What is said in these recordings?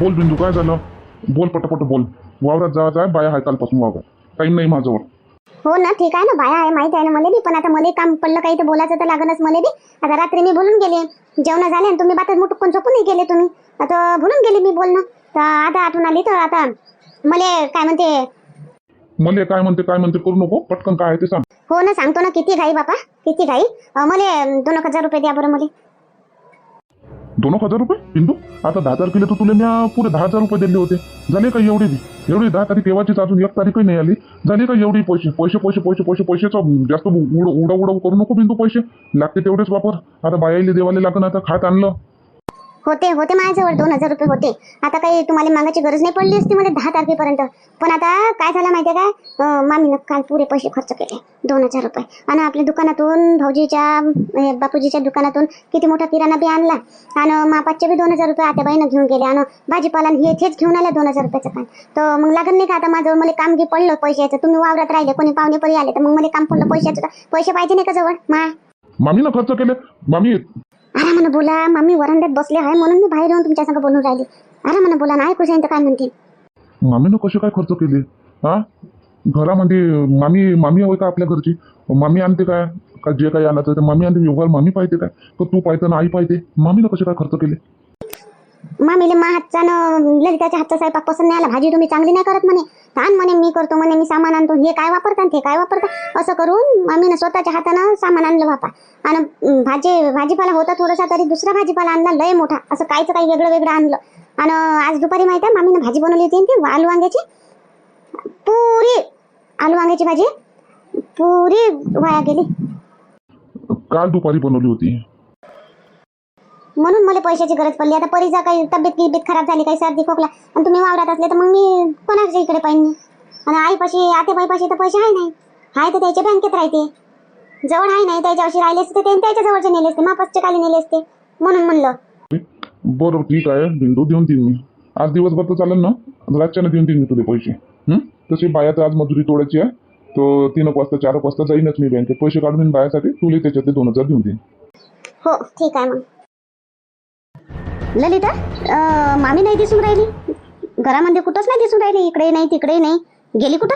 बोल बिंदू काय झालं? बोल पटापट बोल. वावरात जा जाय बाया हाय कालपासून वावरात. टाईम नाही माझ्यावर. हो ना ठीक आहे ना बाया आहे माहिती आहे ना मला बी पण आता मला काम पडलं काही तर बोलायचं तर लागणच मला बी. आता रात्री मी बोलून गेले. जेवण झाले आणि तुम्ही बातच मुटकून झोपूनही गेले तुम्ही. आता भुलून गेले मी बोलणं. तर आता आठवण आली तर आता मला काय म्हणते? मले काय म्हणते काय म्हणते करू नको. पटकन काय आहे ते सांग. हो ना सांगतो ना किती घाई बापा किती घाई. मला दोन एक हजार रुपये द्या बरं मला. दोन हजार रुपये? बिंदू आता दहा तारखेला तर तुला म्या पुरे दहा हजार रुपये दिले होते. झाले का एवढे बी? एवढी दहा तारीख तेव्हाचीच अजून एक तारीखही नाही आली. झाले का एवढी पैसे? पैसे पैसे पैसे पैसे पैशाचं जास्त उड उडा उडा करू नको बिंदू पैसे. लागते तेवढेच वापर. आता बायाले देवाले लागण आता खात आणलं. होते होते माझ्याजवळ दोन हजार रुपये होते. आता काही तुम्हाला मागायची गरज नाही पडली असती मध्ये दहा तारखेपर्यंत. पण आता काय झालं माहितीये काय मामीनं काल पुरे पैसे खर्च केले दोन हजार रुपये. आणि आपल्या दुकानातून भाऊजीच्या बापूजीच्या दुकानातून किती मोठा किराणा बी आणला. आणि मापाचे बी दोन हजार रुपये आत्याबाईनं घेऊन गेले. आणि भाजीपाला हे हेच घेऊन आल्या दोन हजार रुपयाचं काम. तर मग लागत नाही का आता माझं मला काम घे पडलं पैशाचं. तुम्ही वावरात राहिले कोणी पाहुणे परी आले तर मग मला काम पडलं पैशाचं. पैसे पाहिजे नाही का जवळ? मा. मामीनं खर्च केले. मामी अरे म्हणा बोला मम्मी वरांड्यात बसले आहे म्हणून मी बाहेर येऊन तुमच्या संग बोलून राहिली. अरे म्हणा बोला नाही खुश आहे तर काय म्हणते मामीनं कसे काय खर्च केले? हा? घरामध्ये मामी मामी होय का आपल्या घरची? मामी आणते काय? का जे काही आणायचं ते मामी आणते? व्यवहार मामी पाहिजे काय? तर तू पाहिजे ना आई पाहिजे मामीनं कसे काय खर्च केले? मामीले मा हातचा न ललिताच्या हातचा स्वयंपाक पसंत नाही आला भाजी तुम्ही चांगली नाही करत म्हणे. ताण म्हणे मी करतो म्हणे मी सामान आणतो. हे काय वापरता हे ते काय वापरता? असं करून मामीनं स्वतःच्या हातानं सामान आणलं बापा. आणि भाजी भाजीपाला होता थोडासा तरी दुसरा भाजीपाला आणला लय मोठा. असं कायचं काही वेगळं वेगळं आणलं. आणि आज दुपारी माहिती आहे मामीनं भाजी बनवली होती ती आलू वांग्याची. पुरी! आलू वांग्याची भाजी. पुरी वाया गेली. काल दुपारी बनवली होती. म्हणून मला पैशाची गरज पडली. आता परीचा काही तब्येत गिब्येत खराब झाली काही सर्दी खोकला आणि तुम्ही वावरात असले तर मग मी कोणाच्या इकडे पाहिजे आणि आईपाशी आतेबाईपाशी तर पैसे आहे नाही. आहे तर त्याच्या बँकेत राहते. जवळ आहे नाही त्याच्याशी राहिले असते ते त्याच्या जवळचे नेले असते. मापासचे खाली नेले असते. म्हणून म्हणलं. बरं ठीक आहे. बिंदू देऊन देईन मी. आज दिवसभर तर चालेल ना? रातच्यानं देऊन देईन मी तुले पैसे. हं? तशी बाया तर आज मजुरी तोडायची आहे. तो तीन वाजता चार वाजता जाईनच मी बँकेत. पैसे काढून बायासाठी. तुले त्याच्यातले दोन हजार देऊन देईन. हो ठीक आहे मग. ललिता मामी नाही दिसून राहिली? घरामध्ये कुठंच नाही दिसून राहिली? इकडे नाही तिकडे नाही. गेली कुठं?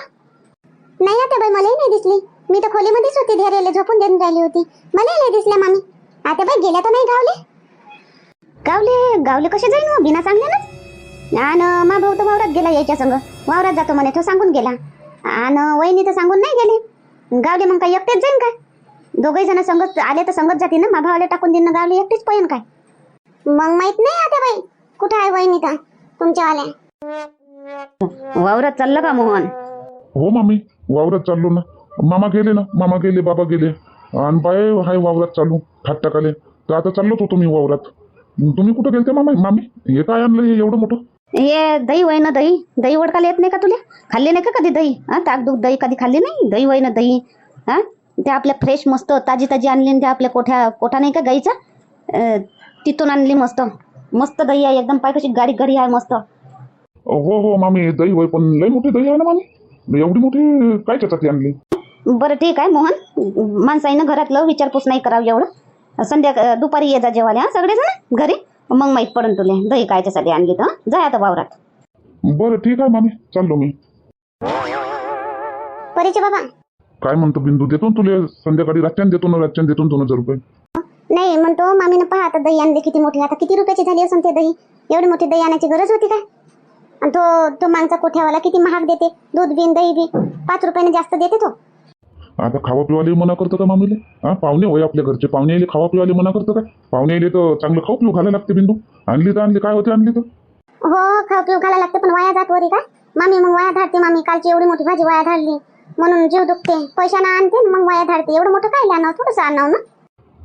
नाही आता बाई मलाही नाही दिसली. मी तर खोलीमध्येच होती धैर्याला झोपून देऊन राहिली होती. मलाही नाही दिसल्या मामी. आता बाई गेल्या तर नाही गावले? गावले? गावले कसे जाईन हो? बिना सांगल्यानंच आणि मा भाऊ तर वावरात गेला यायच्या संग. वावरात जातो म्हणे तो सांगून गेला. आणि वहिनी तर सांगून नाही गेले. गावले मग काय एकटेच जाईन काय? दोघही जण संगत आले तर संगत जातील ना? मा भावाला टाकून देईन गावले एकटेच पाहिजे काय? मग माहीत नाही आता बाई. कुठं आहे वहिनी तर? तुमच्या आल्या वावरात चाललं का मोहन? हो मामी वावरात चाललो ना. मामा गेले ना. मामा गेले बाबा गेले. आणि बाय हाय वावरात चालू खाट टाकाले तर आता चाललोच होतो मी वावरात. तुम्ही कुठं गेलते मामा? मामी हे काय आणलं हे एवढं मोठं? हे दही वय ना दही. दही वडकाला येत नाही का तुला? खाल्ले नाही का कधी दही? हा ताक दूध दही कधी खाल्ली नाही? दही वय ना दही. हा ते आपल्या फ्रेश मस्त ताजी ताजी आणली आणि ते आपल्या कोठ्या कोठा नाही का गाईचा? तिथून आणली मस्त. मस्त दही आहे एकदम पाय कशी गाडी गाडी आहे मस्त. हो हो मामी दही होय पण लय मोठी दही आहे ना मामी? एवढी मोठी काय त्याच्यात आणली? बरं ठीक आहे मोहन. माणसाईनं घरातलं विचारपूस नाही करावं एवढं. संध्या दुपारी ये जा जेवायला हा सगळेजण घरी? मग माहीत पडन तुला दही कायच्यासाठी आणली तर हं? जा आता वावरात. बरं ठीक आहे मामी चाललो मी. परीचे बाबा. काय म्हणतो बिंदू देतो ना तुला संध्याकाळी रातच्यान देतो ना रातच्यान देतो ना दोन हजार रुपये? नाही म्हणतो मामीनं पहा आता दही आणली किती मोठी आता किती रुपयाची झाली असून ते दही? एवढी मोठी दही आणायची गरज होती काय? आणि तो तो मागचा कोठ्यावाला किती महाग देते? दूध बिन दही बी. पाच रुपयाने जास्त देते तो. आता खावा पिवाले मना करतो का मामीले? हा पाहुणे होय आपल्या घरचे. पाहुणे आले खावा पिवाले मना करतो काय? पाहुणे आले तर चांगलं खाऊ पिऊ घालायला लागते बिंदू. आणली तर आणली काय होते आणली तर? हो खाऊ पिऊ घालायला लागते पण वाया जात वरी काय मामी मग वाया धाडते मामी. कालची एवढी मोठी भाजी वाया धाडली. म्हणून जीव दुखते. पैशानं आणते मग वाया धाडते. एवढं मोठं काय आणावं थोडंसं आणावं ना?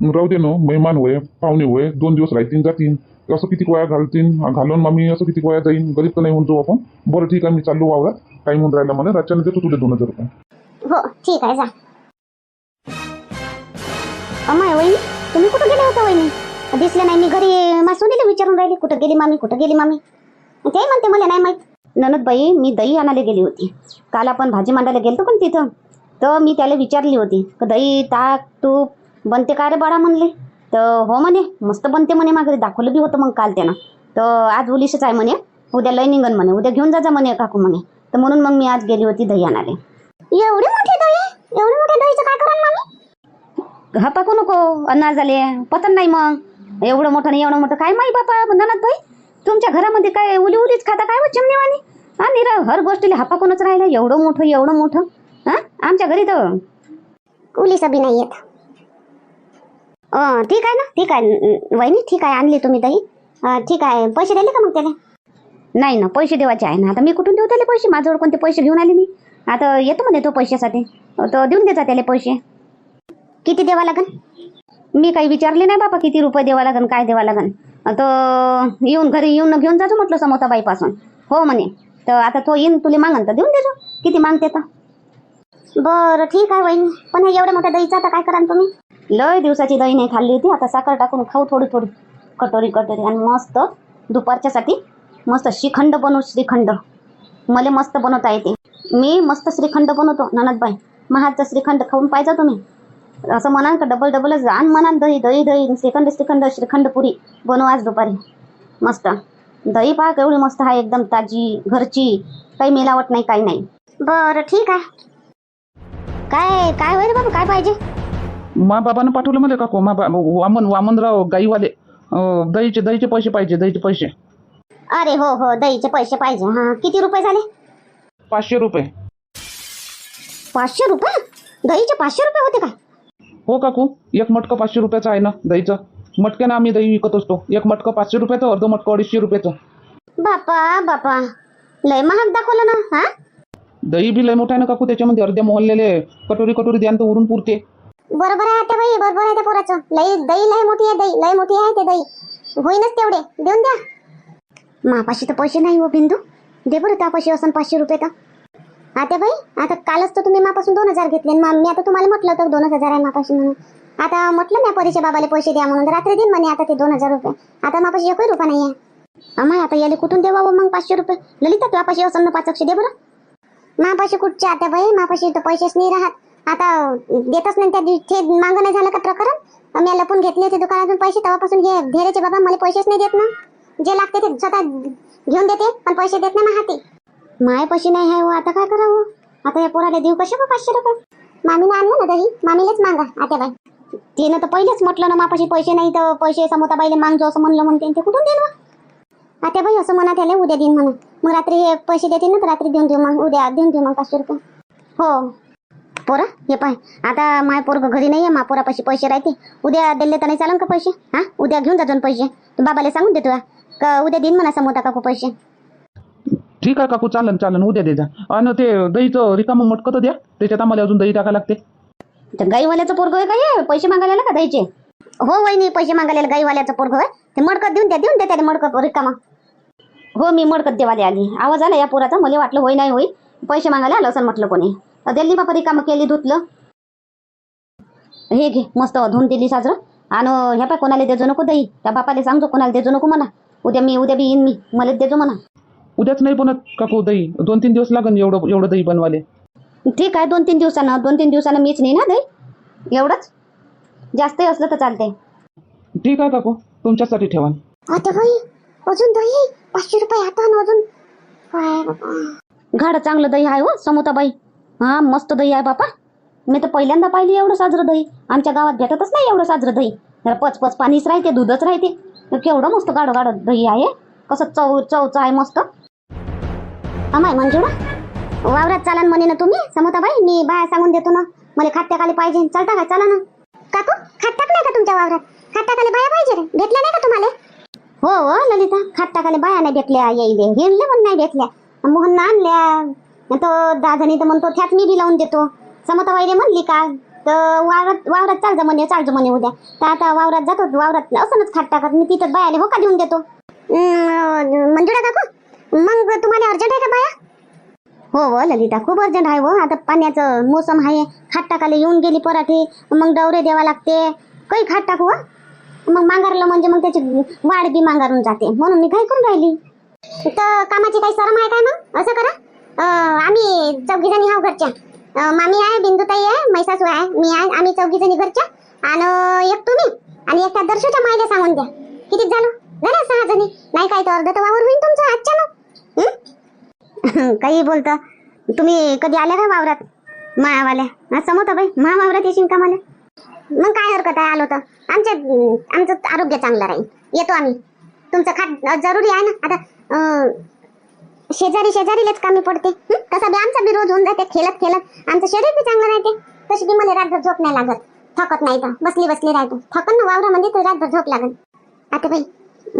राहू दे ना मेहमान होय पाहुणे होय दोन दिवस राहतील जातील. असं किती वया घालतील घालून मामी असं किती वया जाईन गरीब तर नाही म्हणतो आपण. बरं ठीक आहे मी चाललो वावरात. टाईम होऊन राहिला मला. राज्याने देतो तुला दोन हजार रुपये. हो ठीक आहे जा. अमाय वहिनी तुम्ही कुठं गेले होता वहिनी? दिसले नाही मी घरी मासुनीला विचारून राहिली कुठं गेली मामी कुठं गेली मामी? ते म्हणते मला नाही माहीत. ननदबाई मी दही आणायला गेली होती. काल आपण भाजी मांडायला गेलतो पण तिथं. तर मी त्याला विचारली होती का दही ताक तूप बनते का रे बाळा म्हणले? तर हो म्हणे मस्त बनते म्हणे माझ्या घरी दाखवलं बी होतं मग काल त्यानं. तर आज उलिशच आहे म्हणे उद्या लय निघन म्हणे उद्या घेऊन जा म्हणे काकू म्हणे. तर म्हणून मग मी आज गेली होती दही आणाले एवढे मोठे दही? एवढे मोठे दहीचं काय करा मामी हा पाकू नको अनार झाले पतन नाही मग. एवढं मोठं नाही एवढं मोठं काय माही बापा ननद बाई तुमच्या घरामध्ये काय उली उलीच खाता काय हो चिमणीवाणी? हा निरा हर गोष्टीला हापाकूनच राहिला एवढं मोठं एवढं मोठं हा? आमच्या घरी तर उली सभी नाही येत. ठीक आहे ना? ठीक आहे. वहिनी ठीक आहे. आणली तुम्ही दही. ठीक आहे. पैसे दिले का मग त्याला? नाही ना पैसे देवाचे आहे ना. आता मी कुठून देऊ त्याला पैसे? माझ्याजवळ कोणते पैसे घेऊन आले मी? आता येतो म्हणे तो पैशासाठी. तर देऊन देजा त्याला पैसे. किती द्यावा लागेल मी काही विचारले नाही बापा किती रुपये द्यावा लागन काय द्यावा लागन. तर येऊन घरी येऊन घेऊन जातो म्हटलं समोताबाईपासून. हो म्हणे. तर आता तो येईन तुला मागन तर देऊन देजो. किती मागते तर. बरं ठीक आहे वहिनी. पण हे एवढ्या मोठ्या दहीचं आता काय करा तुम्ही? लय दिवसाची दही नाही खाल्ली होती. आता साखर टाकून खाऊ थोडी थोडी कटोरी कटोरी आणि मस्त दुपारच्यासाठी मस्त श्रीखंड बनवू श्रीखंड. मला मस्त बनवता येते. मी मस्त श्रीखंड बनवतो ननदबाई. महाजचा श्रीखंड खाऊन पाहिजे तुम्ही. असं म्हणाल का डबल डबलच आण म्हणाल दही दही दही श्रीखंड श्रीखंड श्रीखंड पुरी. बनवू आज दुपारी. मस्त. दही पहा केवढी मस्त आहे एकदम ताजी घरची. काही मिलावट नाही काही नाही. बरं ठीक आहे. काय काय होईल बाबा काय पाहिजे? मा बाबानं पाठवलं मला काकू मा बा वामन वामनराव गाईवाले अं, दहीचे दहीचे पैसे पाहिजे दहीचे पैसे. अरे हो हो दहीचे पैसे पाहिजे. हा किती रुपये झाले? पाचशे रुपये. पाचशे रुपये? दहीचे पाचशे रुपये होते का? हो काकू एक मटकं पाचशे रुपयाचं आहे ना दहीचं मटक्यानं आम्ही दही विकत असतो. एक मटकं पाचशे रुपयाचं अर्ध मटकं अडीचशे रुपयाचं. बापा बापा. लय महाग दाखवलं ना हा? दही बी लय मोठा आहे ना काकू त्याच्यामध्ये अर्ध्या मोहल्लेले कटोरी कटोरी द्यान तर उरून पुरते. बरोबर आहे आता बाई बरोबर आहे त्या पोराचं. लई दही लय मोठी आहे दही लय मोठी आहे ते दही. होईनच तेवढे. देऊन द्या. मापाशी तर पैसे नाही हो बिंदू. दे बरं त्यापाशी असं पाचशे रुपये तर. आता बाई आता कालच तर तुम्ही मापासून दोन हजार घेतले मी आता तुम्हाला म्हटलं होतं दोन हजार आहे मापाशी म्हणून. आता म्हटलं मी परीक्षा बाबाला पैसे द्या म्हणून. रात्री देईन म्हणे आता ते दोन हजार रुपये. आता मापाशी एकही रुपये नाही आहे अमाय आता याले कुठून देवा मग पाचशे रुपये? ललिता तुझ्यापाशी असं ना पाच दे बरं. मापाशी कुठचे आता बाई? मापाशी तर पैसेच नाही राहत. आता देतच नाही त्या दिवशी मागं नाही झालं का प्रकरण? मी लपून घेतले होते दुकानातून पैसे तेव्हापासून हे धेरेचे बाबा मला पैसेच नाही देत ना. जे लागते ते स्वतः घेऊन देते पण पैसे देत नाही हाती. माय पैसे नाही आहे हो, आता काय करावं? आता या पोराला देऊ कशा पाचशे रुपये? मामीनं आणलं ना दही? मामीलेच मागा आता बाई तिनं तर पहिलेच म्हटलं ना मापाशी पैसे नाही तर पैसे समोता बाईले मागजो असं म्हणलं म्हणते ते कुठून देईल मग आता बाई असं म्हणा त्याला उद्या देईन म्हणून. मग रात्री हे पैसे देतील ना तर रात्री देऊन देऊ मग उद्या देऊन देऊ मग पाचशे रुपये. हो. पोरा हे पाय. आता माय पोरग घरी नाही आहे मा पोरापाशी पैसे राहते. उद्या दिले तर नाही चालन का पैसे? हा? उद्या घेऊन जा दोन पैसे. तू बाबाला सांगून दे तुला. का उद्या देईन म्हणा समोता काकू पैसे. ठीक आहे काकू चालन चालन उद्या दे जा. आणि ते दहीचं रिकामं मटकं तर द्या? त्याच्यात आम्हाला अजून दही टाका लागते. गाईवाल्याचं पोरग आहे काय पैसे मागायला का द्यायचे हो वहिनी पैसे मागायला गाईवाल्याचं पोरग आहे. ते मडकं देऊन द्या देऊन द्या त्याला मडकं रिकामा. हो मी मडकत देवाले आली. आवाज आला या पोराचा मला वाटलं होई नाही होई पैसे मागायला आलं असं म्हटलं कोणी. दिल्ली बापा रिकामं केली धुतलं. हे घे मस्त धुवून दिली साजरं. आणि ह्या पाय कोणाला देजो नको दही? त्या बापाला सांगतो कोणाला देजो नको म्हणा. उद्या मी उद्या बी येईन मी. मला देजो म्हणा. उद्याच नाही बनत काकू दही? दोन तीन दिवस लागन एवढं एवढं दही बनवाले. ठीक आहे दोन तीन दिवसानं दोन तीन दिवसानं मीच नाही ना दही? एवढंच? जास्तही असलं तर चालते ठीक आहे काकू तुमच्यासाठी ठेवा आता बाई अजून दही? पाचशे रुपये आता ना अजून घाड चांगलं दही आहे हो समोताबाई. हा मस्त दही आहे बापा. मी तर पहिल्यांदा पाहिली एवढं साजरं दही. आमच्या गावात भेटतच नाही एवढं साजरं दही. पच पच पाणीच राहते दूधच राहते. केवढं मस्त गाडं गाडं दही आहे. कसं चव चवचं आहे मस्त. अमाय मंजुळा वावरात चालान म्हणे ना तुम्ही. समोता बाई मी बाया सांगून देतो ना. मला खात्याखाली पाहिजे. चालता काय चला ना. काकू खात टाकलाय का तुमच्या वावरात? खात बाया पाहिजे रे. भेटल्या नाही का तुम्हाला? हो हो ललिता. खात बाया नाही भेटल्या येईल हिंडले पण नाही भेटल्या. मोहन आणल्या. तो दादानी तर म्हणतो त्यात मी बी लावून देतो. समता बाईले म्हणली का तर वावरात वावरात चाल जा म्हणे चाल जा म्हणे उद्या. तर आता वावरात जातो वावरात असंच खात टाकत मी तिथं बायाले हो का देऊन देतो. मंजुळा काकू मग तुम्हाला अर्जंट आहे का बाया? हो हो ललिता खूप अर्जंट आहे हो. आता पाण्याचं मोसम आहे खाट टाकायला येऊन गेली पराठी मग डवरे द्यावा लागते. काही खाट टाकू? मग मांगारलं म्हणजे मग त्याची वाढ बी मांगारून जाते. म्हणून मी काय करून राहिली. तर कामाची काही शरम आहे काय मग? असं करा. आम्ही चौघी जणी आहो घरच्या. मामी आहे बिंदुताई आहे मैसासू आहे मी आहे आम्ही चौघी जणी घरच्या. आणि एक तुम्ही. आणि एका दर्शूच्या मायला सांगून द्या. किती झालं? झालं सहा जणी नाही काय तर अर्ध तर वावर होईल तुमचं आजच्या ना काही बोलत. तुम्ही कधी आल्या का वावरात? मायावाल्या. हा समोर बाई मा वावरात येशील का मला? मग काय हरकत आहे? आलो तर. आमच्या आमचं आरोग्य चांगलं राहील. येतो आम्ही. तुमचं खात जरुरी आहे ना? आता अं, शेजारी शेजारीलाच कमी पडते. कसं तसा बी आमचा बी रोज होऊन जाते खेळत खेळत. आमचं शरीर बी चांगलं राहते. तशी की मला रातभर झोप नाही लागत. थकत नाही तर. बसली बसली राहतो. थकन ना वावरामध्ये तर रातभर झोप लागत आता बाई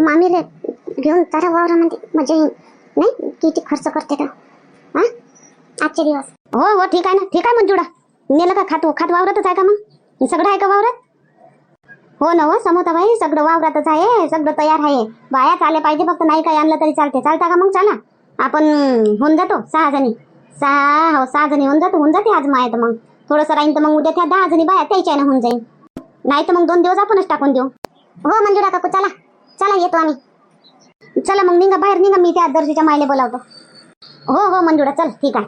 मामीले घेऊन जरा वावरामध्ये मजा येईल नाही? किती खर्च करते का हा? आजचे दिवस. हो हो ठीक आहे ना. ठीक आहे मंजुळा नेलं का खातो खात वावरातच आहे का मग? सगळं आहे का वावरात? हो ना हो समोता बाई सगळं वावरातच आहे. सगळं तयार आहे. बायाच आले पाहिजे फक्त नाही काही आणलं तरी चालते. चालता का मग? चला. आपण होऊन जातो सहा जणी. सहा हो सहा जणी होऊन जातो होऊन जाते आज माय तर मग. थोडंसं राहीन तर मग उद्या त्या दहा जणी बाया त्याच्या होऊन जाईल नाही तर मग दोन दिवस आपणच टाकून देऊ. हो मंजुळा काकू चला. चला येतो आम्ही. चला मग निघा बाहेर निघा मी त्या दर्शीच्या मायले बोलावतो. हो हो मंजुळा चल ठीक आहे.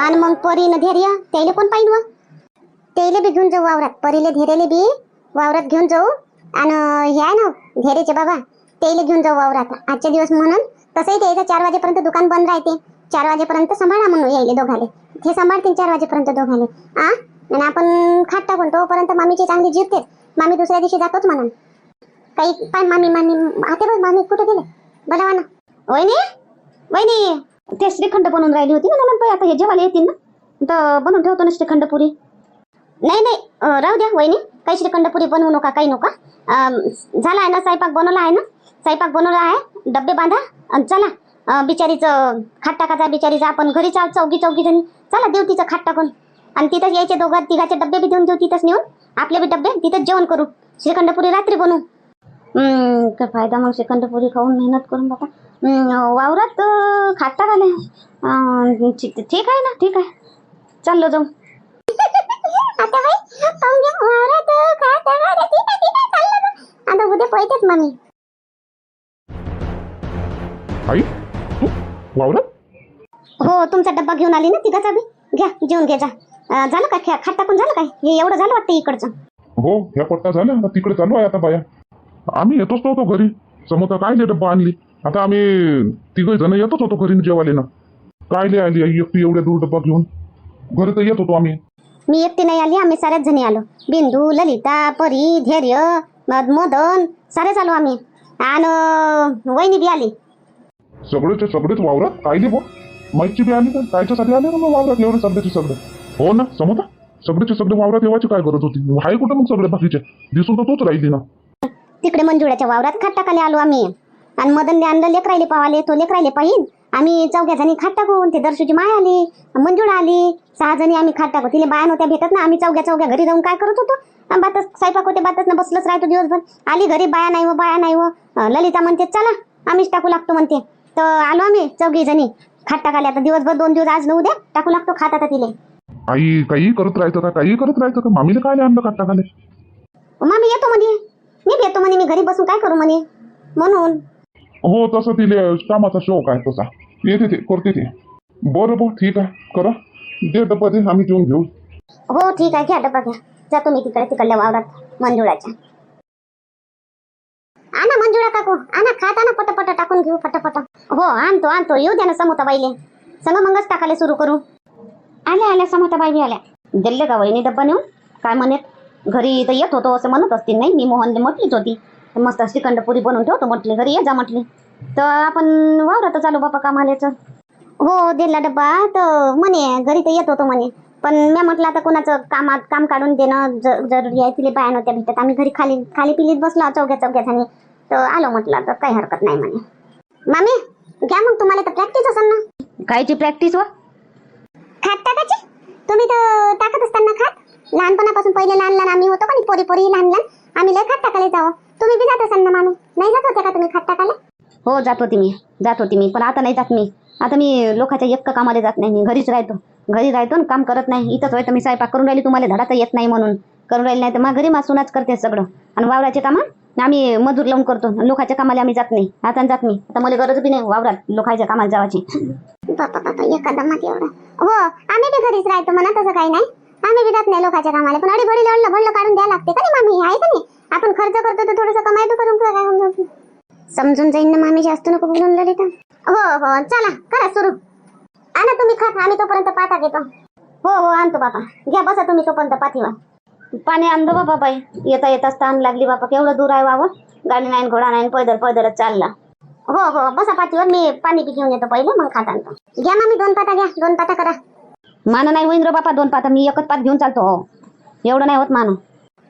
आणि मग परीनं धैर्य त्याला कोण पाहिजे त्याला बी घेऊन जाऊ वावरात. परीले धैर्यले बी वावरात घेऊन जाऊ. आणि हे आहे ना धैर्याचे बाबा त्याला घेऊन जाऊ वावरात. आजचे दिवस म्हणून तसंही त्याचं चार वाजेपर्यंत दुकान बंद राहते. चार वाजेपर्यंत सांभाळा म्हणून यायले दोघाले. हे सांभाळतील चार वाजेपर्यंत दोघाले. आ? आणि आपण खात टाकून तोपर्यंत मामीची चांगली जिरते मामी दुसऱ्या दिवशी जातोच म्हणून. काही पाय मामी मामी. आते बघ मामी कुठे गेले? बोलावा ना. वहिनी? वहिनी ते श्रीखंड बनवून राहिली होती ना पण आता हे जेवायला येतील ना? तर बनवून ठेवतो ना श्रीखंड पुरी. नाही नाही. राहू द्या वहिनी. काही श्रीखंड पुरी बनवू नका काही नका. अं, झाला आहे ना स्वयंपाक बनवला आहे ना? स्वयंपाक बनवला आहे. डब्बे बांधा. आणि चला बिचारीचं खाट टाकायचा बिचारीचा आपण घरी चाल चौघी चौकी जणी. चला देऊ तिचं खाट टाकून. आणि तिथंच यायचे दोघं तिघाचे डब्बे बी देऊन देऊ तिथंच नेऊन. आपले बी डब्बे तिथंच जेवण करू. श्रीखंडपुरी रात्री बनवू. हम्म, काय फायदा मग श्रीखंडपुरी खाऊन मेहनत करून बाबा वावरात खाट खात टाकाले ठीक आहे ना ठीक आहे. चाललो जाऊ. आता उद्या पाहून घ्या. आई? तू वावरात हो तुमचा डब्बा घेऊन आली ना तिघाचा बी घ्या जेवून घे जा. अं, झालं का खे- खाट टाकून झालं काय? हे एवढं झालं वाटतं इकडचं. हो ह्या पट्टा झाल्या. आता तिकडे चालू आहे आता बाया. आम्ही येतोच नव्हतो घरी. समोर काय ले डब्बा आणली. आता आम्ही तिघ जण येतच होतो घरी जेवायला. ना काय ले आली आई एकटी एवढ्या दूर डब्बा घेऊन? घरी तर येत होतो आम्ही. मी एकटी नाही आली आम्ही साऱ्याच जणी आलो. बिंदू ललिता परी धैर्य मद- मदन सारेच आलो आम्ही. आणि वहिनी बी आली. सगळेच सगळेच वावरात काय बो बी आली ना कायच्यासाठी आले ना मग वावरात एवढे सगळ्याचे सगळे? हो ना समजा सगळेचे सगळे वावरात येवायची काय गरज होती? आहे कुठं मग सगळे बाकीचे? दिसून तर तोच राहिली ना. तिकडे मंजुळाच्या वावरात खाट टाकायला आलो आम्ही. आणि मदनने आणलं लेकरायले पावाले तो लेकरायले पाहिन. आम्ही चौघ्या जणी खाट टाकून ते दर्शूची माय आली मंजूळ आली सहा जणी आम्ही खाट टाकू तिला बाया नव्हत्या भेटत ना आम्ही चौघ्या चौघ्या घरी जाऊन काय करत होतो? बातच स्वयंपाक होते बातच ना बसलंच राहतो दिवसभर. आली घरी बाया नाही व बाया नाही हो. व ललिता म्हणते चला आम्हीच टाकू लागतो म्हणते. तर आलो आम्ही चौघी जणी. खाट टाकायला आता दिवसभर दोन दिवस आज न उद्या टाकू लागतो खात आता तिले. आई काही करत राहायचं का? काही करत राहायचं का? मामीला काय आणलं काटा खाले? मामी येतो म्हणे. मी येतो म्हणे. मी घरी बसून काय करू म्हणे? म्हणून. हो तसं तिले कामाचा शौक आहे तसा. येते ते करते ते. बरं बरं ठीक आहे. करा. दे डब्बा दे आम्ही जेवून घेऊ. हो ठीक आहे. घ्या डब्बा घ्या. जातो मी तिकडे तिकडल्या वावरात मंजुळाच्या. आणा मंजुळा काकू आणा खात आणा पटपट टाकून घेऊ पटपट. हो आणतो आणतो. येऊ द्या ना समोता बाईले संग मगच टाकाले सुरू करू. आल्या आल्या समोता आल्या. दिल्ले का वहिनी डब्बा नेऊन? काय म्हणत? घरी तर येत होतो असं म्हणत असतील नाही? मी मोहनने म्हटलीच होती. मस्त श्रीखंड पुरी बनवून ठेवतो म्हटली. घरी ये जा म्हटली. तर आपण वावरात चालू बापा कामालेच. हो दिला डब्बा. तर म्हणे घरी तर येत होतो म्हणे. पण मी म्हटलं आता कोणाचं कामात काम काढून देणं जरुरी आहे. तिला बाया नव्हत्या भेटत. आम्ही घरी खाली खाली पिलीत बसलो चौघ्या चौघ्या जणी. तर आलो म्हटलं तर काही हरकत नाही म्हणे. मामी घ्या मग तुम्हाला तर प्रॅक्टिस असेल ना. कायची प्रॅक्टिस व? खात टाकायची तुम्ही तर टाकत असताना खात. लहानपणापासून पहिले लहान लहान आम्ही होतो का पोरी पोरी लहान लहान. आम्ही लय खात टाकायला जावं. तुम्ही बी जात असाल ना मामी? नाही जात होते का तुम्ही खात टाकायला? हो जात होती मी. जात होती मी. पण आता नाही जात मी. आता मी लोकांच्या एक कामाला जात नाही. मी घरीच राहतो. घरी राहतो आणि काम करत नाही. इथंच राहतो मी स्वयंपाक करून राहिली. तुम्हाला धडाचा तर येत नाही म्हणून. करून राहिली नाही तर मग घरी मासूनच करते सगळं. आणि वावराचे कामं आम्ही मजूर लावून करतो. आणि लोकांच्या कामाला आम्ही जात नाही. आता जात मी. आता मला गरज बी नाही वावरात लोकांच्या कामाला जावाची. बापा बापा एवढं. हो आम्ही बी घरीच राहतो म्हणा तसं काही नाही. आम्ही बी जात नाही लोकांच्या कामाला. पण अडी बडी लढलं भडलं काढून द्यायला लागते. का नाही मामी आहे का नाही? आपण खर्च करतो तर थोडंसं कमाई बी करून काय समजून जाईन ना मामी जास्त नको बोलून ललिता. हो हो चला करा सुरू. आणा तुम्ही खात आम्ही तोपर्यंत पाता घेतो. हो हो आणतो बापा. घ्या बसा तुम्ही तोपर्यंत पाठीवा पाणी आणलं बापा बाई. येता येताच ताण लागली बापा. केवढं दूर आहे वावं? गाडी नाही घोडा नाही पैदल पैदलच चालला. हो हो बसा पाठीवर. मी पाणी बी घेऊन येतो पहिले मग खात आणतो. घ्या मामी दोन पाता घ्या. दोन पाता करा. मान नाही होईन रो बापा दोन पाता. मी एकच पात घेऊन चालतो हो. एवढं नाही होत मान.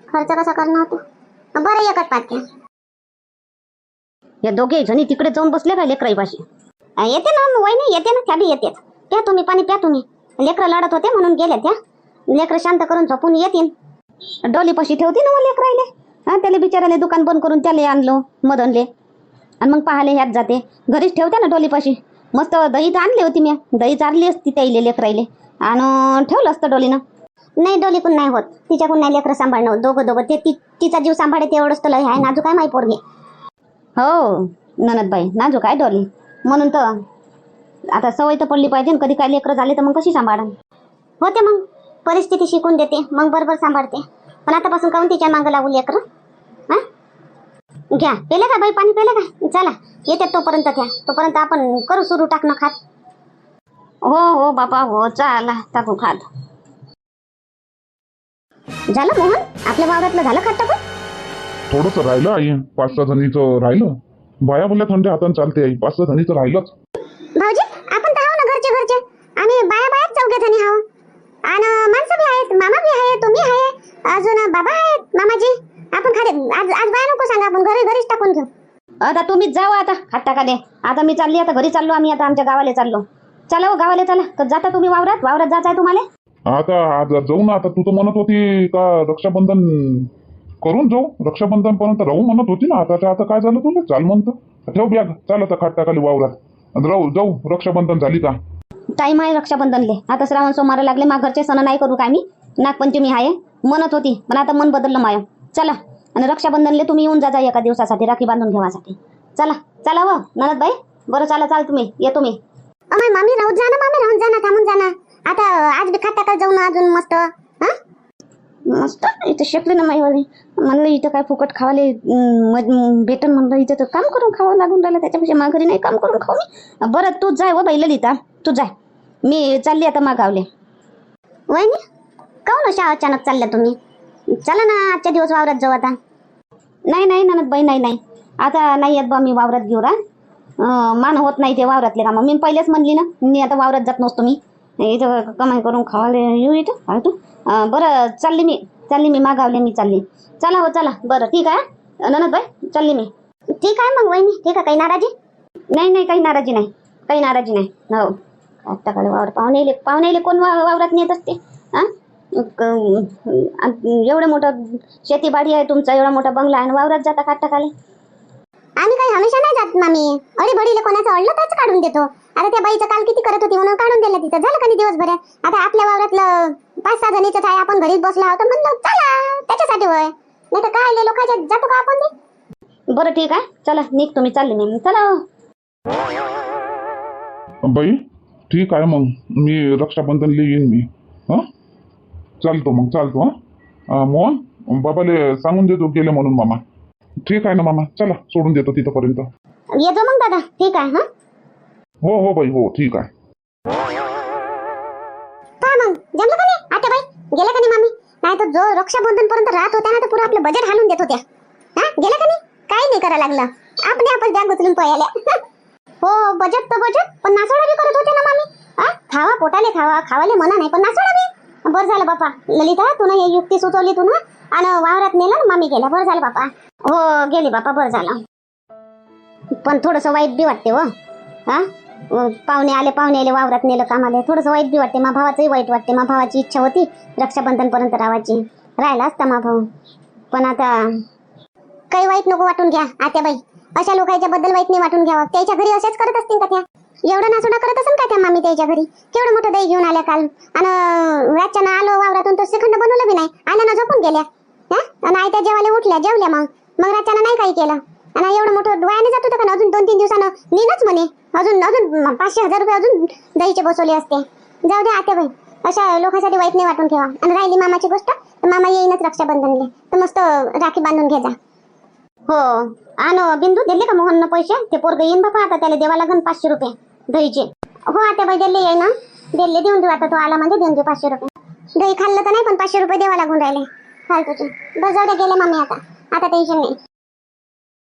खर्च कसा करणार होतो बरं एकच पात घ्या. या दोघे जणी तिकडे जाऊन बसले काय लेकराईपाशी? येते ना वहिनी येते ना त्या बी येते. प्या तुम्ही पाणी प्या तुम्ही. लेकरं लढत होते म्हणून गेले त्या. लेकरं शांत करून झोपून येतील. डोलीपाशी ठेवते ना मग लेकराईले? हा त्याला बिचाराले दुकान बंद करून त्याला आणलो मदनले. आणि मग पाहाले ह्यात जाते. घरीच ठेवते ना डोलीपाशी मस्त दही तर आणली होती मी दही चारली असती त्याईले लेकराईले. आणि ठेवलं असतं डोलीनं. नाही डोलीकून नाही होत. तिच्याकडून नाही लेकरं सांभाळणं दोघं दोघं. ते तिचा जीव सांभाळते एवढंच तुला लय आहे. नाजू काय माही पोरगे. हो ननदबाई नाजूक आहे डॉली. म्हणून तर आता सवय तर पडली पाहिजे कधी काय लेकरं झाले तर मग कशी सांभाळन? होते मग परिस्थिती शिकून देते मग बरोबर सांभाळते. पण आतापासून काऊन तिच्या मागं लागू लेकर? हा? घ्या पेले का बाई पाणी पेले का? चला येते तोपर्यंत घ्या तोपर्यंत आपण करू सुरू टाकणं खात. हो हो बापा हो चला टाकू खात. झालं मोहन? आपल्या वावरातलं झालं खात टाकून? थोडंसं राहिलं आई पाच सहा जणीचं राहिलं. बाया बोलल्या थंड्या हाताने चालते आई पाच सहा जणीचं राहिलंच. भाऊजी आपण तर ना घरचे घरचे आम्ही बाया बायाच चौघे जणी आहो. आणि माणसं बी आहेत मामा बी आहे तुम्ही आहे अजून बाबा आहेत मामाजी. आपण खाते आज आज बाया नको सांगा आपण घरी घरीच टाकून घेऊ. आता तुम्हीच जावा आता खात टाकाले आता मी चालली आता घरी चाललो आम्ही आता आमच्या गावाला चाललो. चला हो गावाला चला. तर जाता तुम्ही वावरात? वावरात जायचं आहे तुम्हाला? आता आज जाऊ ना आता तू तर म्हणत होती का रक्षाबंधन करून जाऊ. रक्षाबंधन पर्यंत राहू म्हणत होती ना. आता आता काय झालं तुला? चाल म्हणतो. ठेव बॅग चाल आता खाट टाकाली वावरात राहू जाऊ. रक्षाबंधन झाली का? टाईम आहे रक्षाबंधनले. आता श्रावण सोमवार लागले. मा घरचे सण नाही करू काय मी नागपंचमी आहे म्हणत होती. पण आता मन बदललं माय. चला. आणि रक्षाबंधनले तुम्ही येऊन जा जा एका दिवसासाठी. राखी बांधून घेवासाठी चला. चला हो. ननद बाई बरं चला चाल तुम्ही. येतो मी. अमाय मामी राहून जा ना. मामी राहून जा ना. थांबून जा ना. आता आज बी खात टाकायला जाऊ ना अजून मस्त. हा? मस्त. इथं शेकले ना माईवाली. म्हणलं इथं काय फुकट खावाले? भेटन म्हणलं इथं तर काम करून खावं लागून राहिलं त्याच्यापेक्षा मा घरी नाही काम करून खाऊ मी. बरं तू जाय हो व बाई ललिता तू जाय. मी चालली आता मागावले. वहिनी काऊन हो अशा अचानक चालल्या तुम्ही? चला ना आजच्या दिवस वावरात जाऊ आता. नाही नाही ननद बाई नाही नाही. आता नाही येत बा मी वावरात घेऊ रा मान होत नाही ते वावरातले कामं. मी पहिलेच म्हणली ना मी आता वावरात जात नसतो मी. इथं कमाई करून खावाले येऊ इथं तू. बरं चालली मी. चालली मी मागावले मी चालली. चला हो चला. बरं ठीक आहे. ननद बाई चालली मी. ठीक आहे मग वहिनी. ठीक आहे काही नाराजी? नाही नाही काही नाराजी नाही. काही नाराजी नाही. हो. आत्ताकडे वावर पाहुणे पाहुणे कोण वा- वावरात नेत असते? हा एवढं मोठं शेतीबाडी आहे तुमचा एवढा मोठा बंगला आहे आणि वावरात जाता खाट टाकाले आम्ही काही हमेशा नाही जात मामी. अडी बडीले कोणाचं अडलं त्याच काढून देतो. आता त्या बाईचं काल किती करत होती म्हणून काढून दिलं तिथं झालं का नाही दिवसभर? आता आपल्या वावरातलं पाच सहा जणीचं आहे आपण घरीच बसला होतो म्हणलं चला त्याच्यासाठी होय. नाही तर काय लोकांच्या जातो का आपण? बरं ठीक आहे. चला निघ तुम्ही चालले मी चला. हो. बाई ठीक आहे मग. मी रक्षाबंधनला येईन मी. हां? चालतो मग चालतो हां? मोहन बाबाले सांगून देतो गेले म्हणून मामा. ठीक आहे ना मामा. चला सोडून देतो तिथंपर्यंत. ये जो मग दादा. ठीक आहे हा? हो हो बाई हो ठीक आहे. काय मग. जमलं का नाही? आता बाई गेल्या का नाही मामी? नाही तर जो रक्षाबंधन पर्यंत राहत होत्या ना तर पुरं आपलं बजेट हालून देत होत्या. हा? गेल्या का नाही? काही नाही करा लागलं. आपले आपण बॅग उचलून पळाल्या. हो बजेट तर बजेट पण बी करत होते ना मामी. हा? खावा पोटाले खावा खावाले मना नाही पण नासोडा बी. बरं झालं बापा. ललिता तू हे युक्ती सुचवली तू ना आणि वावरात नेलं ना मामी गेल्या. बरं झालं बापा. हो गेली बापा बरं झालं. पण थोडंसं वाईट बी वाटते हो. हा? पाहुणे आले पाहुणे आले वावरात नेलं कामाले थोडंसं वाईट बी वाटते. मा भावाचंही वाईट वाटते. मा भावाची इच्छा होती रक्षाबंधन पर्यंत राहायची. राहिला असता मा भाऊ. पण आता काही वाईट नको वाटून घ्या आत्याबाई. अशा लोकांच्या बद्दल वाईट नाही वाटून घ्यावं. त्याच्या घरी अशाच करत असतील का त्या? एवढं नासुडा करत असेल का त्या मामी त्याच्या घरी? केवढं मोठं दही घेऊन आल्या काल. आणि रातच्यानं आलो वावरातून तर श्रीखंड बनवलं बी नाही. आल्यानं झोपून गेल्या. हा? आणि त्या जेवायला उठल्या जेवल्या मग. मग राच्यानं नाही काही केलं. आणि एवढं मोठं वायाने जात होतं का अजून दोन तीन दिवसानं? नेनच म्हणे. अजून अजून पाचशे हजार रुपये अजून दहीचे बसवले असते. जाऊ द्या आत्याबाई अशा लोकांसाठी वाईट नाही वाटून ठेवा. आणि राहिली मामाची गोष्ट तर मामा येईनच रक्षाबंधनले. तर मस्त राखी बांधून घे जा. हो. आणि बिंदू दिले का मोहननं पैसे? ते पोरग येईन बापा आता त्याला देवा लागन पाचशे रुपये. दहीचे. हो आता बाई दिल्ली आहे ना? दिल्ली देऊन देऊ आता तो आला म्हणजे देऊन देऊ पाचशे रुपये. दही खाल्लं तर नाही पण पाचशे रुपये द्यावा लागून राहिले. फालतूचे. बस जाऊ द्या गेले मम्मी आता. आता टेन्शन नाही.